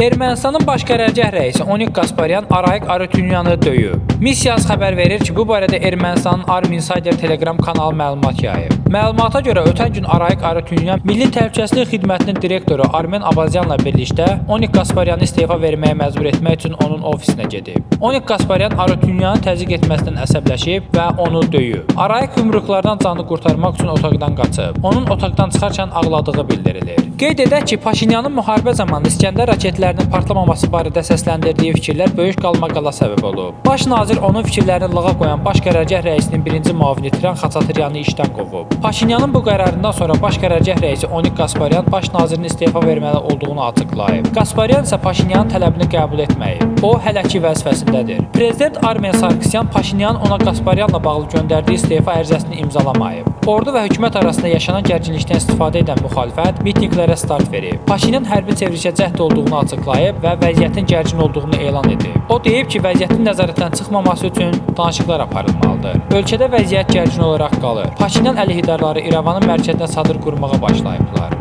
Ermənistanın baş qərargah rəisi Onik Qasparyan Arayik Arutyunyanı döyüb. Missiyas xəbər verir ki, bu barədə Ermənistanın Army Insider Telegram kanalı məlumat yayıb. Məlumata görə ötən gün Arayik Arutyunyan Milli Təhlükəsizlik Xidmətinin direktoru Armen Abazyanla birlikdə Onik Qasparyanı istefa verməyə məcbur etmək üçün onun ofisinə gedib. Onik Qasparyan Arutyunyanı təzyiq etməsindən əsəbləşib və onu döyüb. Arayik yumruqlardan canını qurtarmaq üçün otaqdan qaçıb. Onun otaqdan çıxarkən ağladığı bildirilir. Qeyd edək ki, Paşinyanın müharibə zamanı İskəndər raketlərinin partlamaması barədə səsləndirdiyi fikirlər böyük qalmaqala səbəb olub. Baş nazir onun fikirlərini lağa qoyan baş qərargah rəisinin birinci müavini Tiran Xaçatryanı işdən qovub. Paşinyanın bu qərarından sonra baş qərargah rəisi Onik Qasparyan baş nazirin istefa verməli olduğunu açıqlayıb. Qasparyan isə Paşinyanın tələbini qəbul etməyib. O hələ ki vəzifəsindədir. Prezident Armen Sarkisyan Paşinyanın ona Qasparyanla bağlı göndərdiyi istefa ərizəsini imzalamayıb. Ordu və hökumət arasında yaşanan gərginlikdən istifadə edən müxalifət mitinqlərə start verib. Paşinyan hərbi çevrilişə cəhd olduğunu açıqlayıb və vəziyyətin gərgin olduğunu elan edib. O deyib ki, vəziyyətin nəzarətdən çıxmaması üçün danışıqlar aparılmalıdır. Ölkədə vəziyyət gərgin olaraq qalır. Paşinyan işgüzarları İrəvanın mərkəzinə çadır qurmağa başlayıblar.